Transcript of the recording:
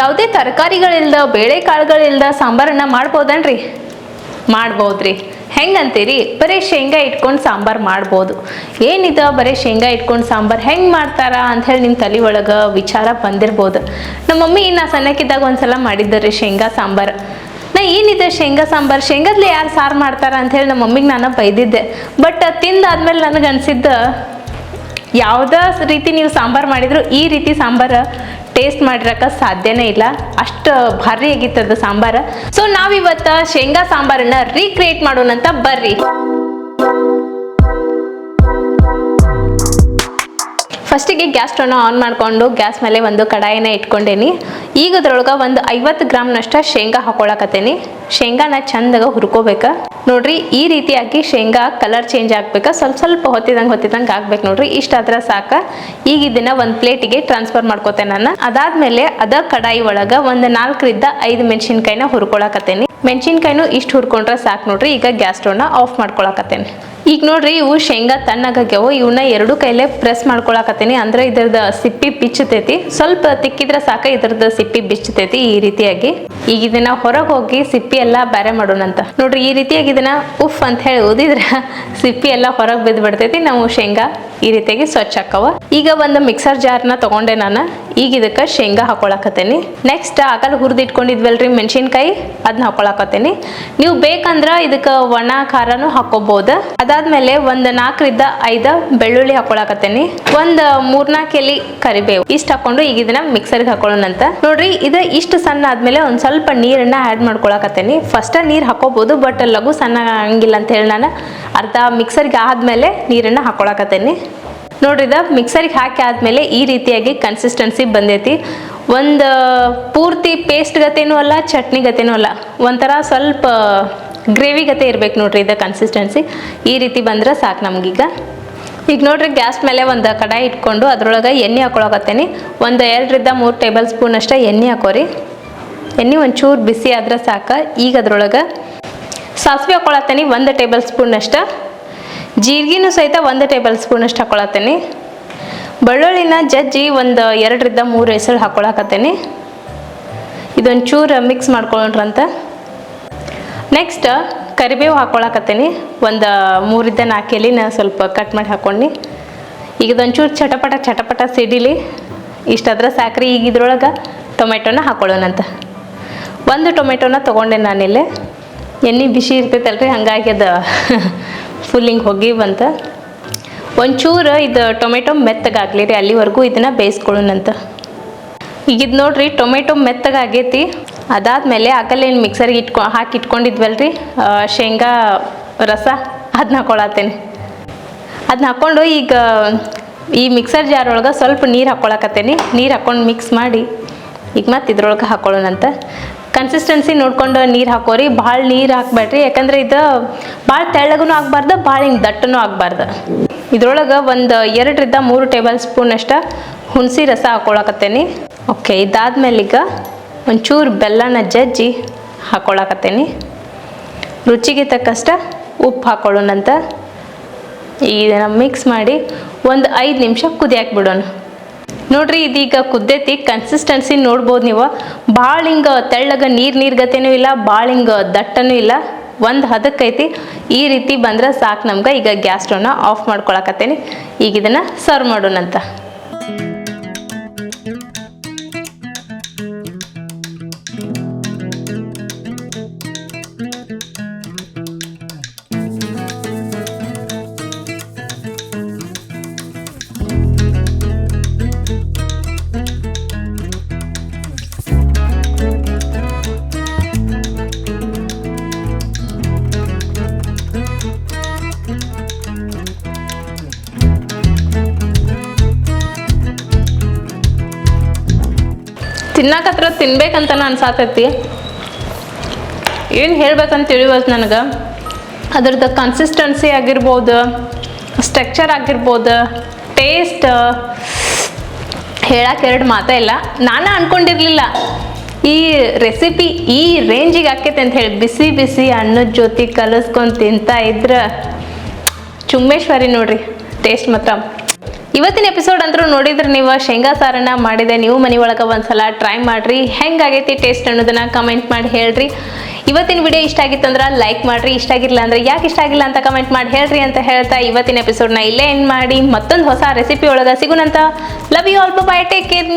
ಯಾವುದೇ ತರಕಾರಿಗಳಿಲ್ದ ಬೇಳೆಕಾಳುಗಳಿಲ್ದ ಸಾಂಬಾರನ್ನ ಮಾಡ್ಬೋದನ್ರಿ? ಮಾಡ್ಬೋದ್ರಿ. ಹೆಂಗಂತೀರಿ? ಬರೀ ಶೇಂಗಾ ಇಟ್ಕೊಂಡು ಸಾಂಬಾರು ಮಾಡ್ಬೋದು. ಏನಿದ ಬರೀ ಶೇಂಗಾ ಇಟ್ಕೊಂಡು ಸಾಂಬಾರು ಹೆಂಗೆ ಮಾಡ್ತಾರ ಅಂಥೇಳಿ ನಿಮ್ಮ ತಲೆ ಒಳಗೆ ವಿಚಾರ ಬಂದಿರ್ಬೋದು. ನಮ್ಮ ಮಮ್ಮಿ ನಾ ಸಣ್ಣಕ್ಕಿದ್ದಾಗ ಒಂದ್ಸಲ ಮಾಡಿದ್ದರಿ ಶೇಂಗಾ ಸಾಂಬಾರು. ನಾ ಏನಿದೆ ಶೇಂಗಾ ಸಾಂಬಾರು? ಶೇಂಗಾದ್ಲೆ ಯಾರು ಸಾರು ಮಾಡ್ತಾರ ಅಂಥೇಳಿ ನಮ್ಮ ಮಮ್ಮಿಗೆ ನಾನು ಬೈದಿದ್ದೆ. ಬಟ್ ತಿಂದಾದ್ಮೇಲೆ ನನಗೆ ಯಾವುದೇ ರೀತಿ ನೀವು ಸಾಂಬಾರು ಮಾಡಿದ್ರು ಈ ರೀತಿ ಸಾಂಬಾರು ಟೇಸ್ಟ್ ಮಾಡಿರಕ್ಕೆ ಸಾಧ್ಯನೇ ಇಲ್ಲ. ಅಷ್ಟು ಭಾರಿ ಆಗಿತ್ತದ ಸಾಂಬಾರು. ಸೊ ನಾವಿವತ್ತು ಶೇಂಗಾ ಸಾಂಬಾರನ್ನ ರೀಕ್ರಿಯೇಟ್ ಮಾಡೋಣಂತ ಬರ್ರಿ. ಫಸ್ಟಿಗೆ ಗ್ಯಾಸ್ ಸ್ಟವ್ನ ಆನ್ ಮಾಡಿಕೊಂಡು ಗ್ಯಾಸ್ ಮೇಲೆ ಒಂದು ಕಡಾಯಿನ ಇಟ್ಕೊಂಡೇನಿ. ಈಗ ಅದ್ರೊಳಗೆ ಒಂದು ಐವತ್ತು ಗ್ರಾಮ್ನಷ್ಟು ಶೇಂಗಾ ಹಾಕೊಳಕತ್ತೇನಿ. ಶೇಂಗಾನ ಚಂದಾಗ ಹುರ್ಕೋಬೇಕು. ನೋಡ್ರಿ, ಈ ರೀತಿಯಾಗಿ ಶೇಂಗಾ ಕಲರ್ ಚೇಂಜ್ ಆಗ್ಬೇಕು. ಸ್ವಲ್ಪ ಸ್ವಲ್ಪ ಹೊತ್ತಿದಂಗೆ ಹೊತ್ತಿದಂಗೆ ಆಗ್ಬೇಕು ನೋಡ್ರಿ. ಇಷ್ಟಾದ್ರೆ ಸಾಕು. ಈಗ ಇದನ್ನ ಒಂದು ಪ್ಲೇಟಿಗೆ ಟ್ರಾನ್ಸ್ಫರ್ ಮಾಡ್ಕೋತೇನೆ ನಾನು. ಅದಾದ್ಮೇಲೆ ಅದ ಕಡಾಯಿ ಒಳಗೆ ಒಂದು ನಾಲ್ಕರಿಂದ ಐದು ಮೆಣಸಿನ್ಕಾಯಿನ ಹುರ್ಕೊಳಕತ್ತೇನಿ. ಮೆಣಸಿನ್ಕಾಯಿನೂ ಇಷ್ಟು ಹುರ್ಕೊಂಡ್ರೆ ಸಾಕು ನೋಡ್ರಿ. ಈಗ ಗ್ಯಾಸ್ ಸ್ಟವ್ನ ಆಫ್ ಮಾಡ್ಕೊಳಕತ್ತೇನೆ. ಈಗ ನೋಡ್ರಿ, ಇವು ಶೇಂಗಾ ತಣ್ಣಗಾಗ್ಯಾವು ಇವನ್ನ ಎರಡು ಕೈಲೇ ಪ್ರೆಸ್ ಮಾಡ್ಕೊಳಕತ್ತೀನಿ. ಅಂದ್ರೆ ಇದ್ರದ ಸಿಪ್ಪಿ ಬಿಚ್ಚತೈತಿ. ಸ್ವಲ್ಪ ತಿಕ್ಕಿದ್ರೆ ಸಾಕ, ಇದ್ರದ ಸಿಪ್ಪಿ ಬಿಚ್ಚತೈತಿ ಈ ರೀತಿಯಾಗಿ. ಈಗ ಇದನ್ನ ಹೊರಗೆ ಹೋಗಿ ಸಿಪ್ಪಿ ಎಲ್ಲ ಮಾಡೋಣ ಮಾಡೋಣಂತ ನೋಡ್ರಿ, ಈ ರೀತಿಯಾಗಿ ಇದನ್ನ ಉಫ್ ಅಂತ ಹೇಳಿ ಓದಿದ್ರೆ ಸಿಪ್ಪಿ ಎಲ್ಲ ಹೊರಗೆ ಬಿದ್ದು ಬಿಡ್ತೈತಿ ನಾವು ಶೇಂಗಾ ಈ ರೀತಿಯಾಗಿ ಸ್ವಚ್ಛ ಹಾಕವ. ಈಗ ಒಂದು ಮಿಕ್ಸರ್ ಜಾರ್ನ ತಗೊಂಡೆ ನಾನು. ಈಗ ಇದಕ್ಕೆ ಶೇಂಗಾ ಹಾಕೊಳಕತ್ತೇನಿ. ನೆಕ್ಸ್ಟ್ ಆಗಲ್ ಹುರಿದು ಇಟ್ಕೊಂಡಿದ್ವಲ್ರಿ ಮೆಣಸಿನ್ಕಾಯಿ ಅದನ್ನ ಹಾಕೊಳಕತ್ತೇನಿ. ನೀವು ಬೇಕಂದ್ರೆ ಇದಕ್ಕೆ ಒಣ ಖಾರನೂ ಹಾಕೋಬಹುದು ಅದಾದ್ಮೇಲೆ ಒಂದು ನಾಲ್ಕರಿಂದ ಐದ ಬೆಳ್ಳುಳ್ಳಿ ಹಾಕೊಳಕತ್ತೇನಿ. ಒಂದ್ ಮೂರ್ನಾಲ್ಕು ಎಲಿ ಕರಿಬೇವು. ಇಷ್ಟು ಹಾಕೊಂಡು ಈಗ ಇದನ್ನ ಮಿಕ್ಸರ್ಗೆ ಹಾಕೊಳ್ಳೋಣಂತ ನೋಡ್ರಿ, ಇದು ಇಷ್ಟು ಸಣ್ಣ ಆದ್ಮೇಲೆ ಒಂದು ಸ್ವಲ್ಪ ನೀರನ್ನ ಆಡ್ ಮಾಡ್ಕೊಳಕತ್ತೇನಿ. ಫಸ್ಟ್ ನೀರು ಹಾಕೋಬಹುದು ಬಟ್ ಲಘು ಸಣ್ಣ ಆಗಂಗಿಲ್ಲ ಅಂತ ಹೇಳಿ ನಾನು ಅರ್ಧ ಮಿಕ್ಸರ್ಗೆ ಆದ್ಮೇಲೆ ನೀರನ್ನ ಹಾಕೊಳಕತ್ತೇನಿ. ನೋಡ್ರಿ, ಇದು ಮಿಕ್ಸರ್ಗೆ ಹಾಕಿ ಆದಮೇಲೆ ಈ ರೀತಿಯಾಗಿ ಕನ್ಸಿಸ್ಟೆನ್ಸಿ ಬಂದೈತಿ. ಒಂದು ಪೂರ್ತಿ ಪೇಸ್ಟ್ ಗತೆನೂ ಅಲ್ಲ, ಚಟ್ನಿ ಗತೆನೂ ಅಲ್ಲ. ಒಂಥರ ಸ್ವಲ್ಪ ಗ್ರೇವಿ ಗತೆ ಇರ್ಬೇಕು ನೋಡ್ರಿ ಇದು ಕನ್ಸಿಸ್ಟೆನ್ಸಿ ಈ ರೀತಿ ಬಂದ್ರೆ ಸಾಕು ನಮಗೀಗ. ಈಗ ನೋಡ್ರಿ ಗ್ಯಾಸ್ ಮೇಲೆ ಒಂದು ಕಡಾಯಿ ಇಟ್ಕೊಂಡು ಅದ್ರೊಳಗೆ ಎಣ್ಣೆ ಹಾಕೊಳಕತ್ತೇನೆ. ಒಂದು ಎರಡರಿಂದ ಮೂರು ಟೇಬಲ್ ಸ್ಪೂನ್ ಅಷ್ಟೇ ಎಣ್ಣೆ ಹಾಕೋರಿ. ಎಣ್ಣೆ ಒಂಚೂರು ಬಿಸಿ ಆದ್ರೆ ಸಾಕು. ಈಗ ಅದ್ರೊಳಗೆ ಸಾಸಿವೆ ಹಾಕೊಳತ್ತೇನೆ ಒಂದು ಟೇಬಲ್ ಸ್ಪೂನ್ ಅಷ್ಟ. ಜೀರಿಗೆನೂ ಸಹಿತ ಒಂದು ಟೇಬಲ್ ಸ್ಪೂನ್ ಅಷ್ಟು ಹಾಕೊಳತ್ತೀನಿ. ಬೆಳ್ಳುಳ್ಳಿನ ಜಜ್ಜಿ ಒಂದು ಎರಡರಿಂದ ಮೂರು ಹೆಸರು ಹಾಕೊಳಕತ್ತೀನಿ. ಇದೊಂದು ಚೂರು ಮಿಕ್ಸ್ ಮಾಡ್ಕೊಳ್ರಂತ ನೆಕ್ಸ್ಟ್ ಕರಿಬೇವು ಹಾಕೊಳಕತ್ತೀನಿ. ಒಂದು ಮೂರಿಂದ ನಾಲ್ಕು ಎಲೆನ ಸ್ವಲ್ಪ ಕಟ್ ಮಾಡಿ ಹಾಕೊಂಡು ಈಗ ಇದೊಂಚೂರು ಚಟಪಟ ಚಟಪಟ ಸಿಡಿಲಿ. ಇಷ್ಟಾದ್ರೆ ಸಾಕ್ರಿ. ಈಗ ಇದ್ರೊಳಗೆ ಟೊಮೆಟೊನ ಹಾಕೊಳ್ಳೋಣಂತ. ಒಂದು ಟೊಮೆಟೊನ ತೊಗೊಂಡೆ ನಾನಿಲ್ಲಿ. ಎಣ್ಣೆ ಬಿಸಿ ಇರ್ತೈತಲ್ರಿ, ಹಂಗಾಗಿ ಅದು. ಫುಲ್ಲಿಂಗ್ ಹೋಗಿ ಬಂತ ಒಂಚೂರು ಇದು ಟೊಮೆಟೊ ಮೆತ್ತಗಾಗಲಿ ರೀ ಅಲ್ಲಿವರೆಗೂ ಇದನ್ನು ಬೇಯಿಸ್ಕೊಳ್ಳೋಣಂತ. ಈಗ ಇದು ನೋಡ್ರಿ ಟೊಮೆಟೊ ಮೆತ್ತಗಾಗೈತಿ. ಅದಾದಮೇಲೆ ಆಗಲ್ಲೇನು ಮಿಕ್ಸರ್ಗೆ ಇಟ್ಕೊ, ಹಾಕಿ ಇಟ್ಕೊಂಡಿದ್ವಲ್ಲ ರೀ ಶೇಂಗಾ ರಸ ಅದನ್ನ ಹಾಕೊಳತ್ತೇನೆ. ಅದನ್ನ ಹಾಕ್ಕೊಂಡು ಈಗ ಈ ಮಿಕ್ಸರ್ ಜಾರ್ ಒಳಗೆ ಸ್ವಲ್ಪ ನೀರು ಹಾಕ್ಕೊಳಕತ್ತೇನೆ ನೀರು ಹಾಕ್ಕೊಂಡು ಮಿಕ್ಸ್ ಮಾಡಿ ಈಗ ಮತ್ತೆ ಇದ್ರೊಳಗೆ ಹಾಕೊಳ್ಳೋಣಂತ. ಕನ್ಸಿಸ್ಟೆನ್ಸಿ ನೋಡ್ಕೊಂಡು ನೀರು ಹಾಕೋರಿ, ಭಾಳ ನೀರು ಹಾಕ್ಬೇಡ್ರಿ. ಯಾಕಂದ್ರೆ ಇದು ಭಾಳ ತೆಳ್ಳಗೂ ಆಗಬಾರ್ದು, ಭಾಳ ಹಿಂಗೆ ದಟ್ಟನೂ ಆಗಬಾರ್ದು. ಇದ್ರೊಳಗೆ ಒಂದು ಎರಡರಿಂದ ಮೂರು ಟೇಬಲ್ ಸ್ಪೂನ್ ಅಷ್ಟ ಹುಣಸಿ ರಸ ಹಾಕೊಳಕತ್ತೇನಿ. ಓಕೆ, ಇದಾದ್ಮೇಲೆ ಈಗ ಒಂಚೂರು ಬೆಲ್ಲನ ಜಜ್ಜಿ ಹಾಕೊಳಕತ್ತೇನಿ. ರುಚಿಗೆ ತಕ್ಕಷ್ಟ ಉಪ್ಪು ಹಾಕೊಳ್ಳೋಣಂತ ಈಗ ಮಿಕ್ಸ್ ಮಾಡಿ ಒಂದು ಐದು ನಿಮಿಷ ಕುದಿಯಾಕ್ ಬಿಡೋಣ. ನೋಡ್ರಿ, ಇದೀಗ ಕುದ್ದೈತಿ ಕನ್ಸಿಸ್ಟೆನ್ಸಿ ನೋಡ್ಬೋದು ನೀವು. ಭಾಳ ಹಿಂಗೆ ತೆಳ್ಳಗ ನೀರು ನೀರ್ಗತೆನೂ ಇಲ್ಲ ಭಾಳ ಹಿಂಗೆ ದಟ್ಟನೂ ಇಲ್ಲ. ಒಂದು ಹದಕ್ಕೈತಿ. ಈ ರೀತಿ ಬಂದ್ರೆ ಸಾಕು ನಮ್ಗೆ. ಈಗ ಗ್ಯಾಸ್ ಸ್ಟವ್ನ ಆಫ್ ಮಾಡ್ಕೊಳಕತ್ತೇನಿ. ಈಗ ಇದನ್ನು ಸರ್ವ್ ಮಾಡೋಣಂತ. ತಿನ್ನಾಕತ್ರ ತಿನ್ಬೇಕಂತ ಅನ್ಸಾತೈತಿ. ಏನು ಹೇಳ್ಬೇಕಂತ ತಿಳಿಯೋದು ನನಗೆ. ಅದ್ರದ್ದು ಕನ್ಸಿಸ್ಟೆನ್ಸಿ ಆಗಿರ್ಬೋದು ಸ್ಟ್ರಕ್ಚರ್ ಆಗಿರ್ಬೋದು ಟೇಸ್ಟ್ ಹೇಳಕ್ಕೆ ಎರಡು ಮಾತೇ ಇಲ್ಲ. ನಾನು ಅನ್ಕೊಂಡಿರ್ಲಿಲ್ಲ. ಈ ರೆಸಿಪಿ ಈ ರೇಂಜಿಗೆ ಆಕೈತೆ ಅಂತ ಹೇಳಿ ಬಿಸಿ ಬಿಸಿ ಅನ್ನದ ಜೊತೆ ಕಲಸ್ಕೊಂಡು ತಿಂತಾ ಇದ್ರೆ, ಚುಮ್ಮೇಶ್ವರಿ ನೋಡ್ರಿ ಟೇಸ್ಟ್ ಮಾತ್ರ. ಇವತ್ತಿನ ಎಪಿಸೋಡ್ ಅಂತೂ ನೋಡಿದ್ರೆ ನೀವು ಶೇಂಗಾ ಸಾರನ್ನ ಮಾಡಿದೆ ನೀವು ಮನೆ ಒಳಗೆ ಒಂದ್ಸಲ ಟ್ರೈ ಮಾಡ್ರಿ. ಹೆಂಗಾಗೈತಿ ಟೇಸ್ಟ್ ಅನ್ನೋದನ್ನ ಕಮೆಂಟ್ ಮಾಡಿ ಹೇಳ್ರಿ. ಇವತ್ತಿನ ವಿಡಿಯೋ ಇಷ್ಟ ಆಗಿತ್ತಂದ್ರೆ ಲೈಕ್ ಮಾಡ್ರಿ. ಇಷ್ಟ ಆಗಿಲ್ಲ ಅಂದ್ರೆ ಯಾಕೆ ಇಷ್ಟ ಆಗಿಲ್ಲ ಅಂತ ಕಮೆಂಟ್ ಮಾಡಿ ಹೇಳ್ರಿ ಅಂತ ಹೇಳ್ತಾ ಇವತ್ತಿನ ಎಪಿಸೋಡ್ನ ಇಲ್ಲೇ ಎಂಡ್ ಮಾಡಿ. ಮತ್ತೊಂದು ಹೊಸ ರೆಸಿಪಿ ಒಳಗೆ ಸಿಗುನಂತ love you all bye take care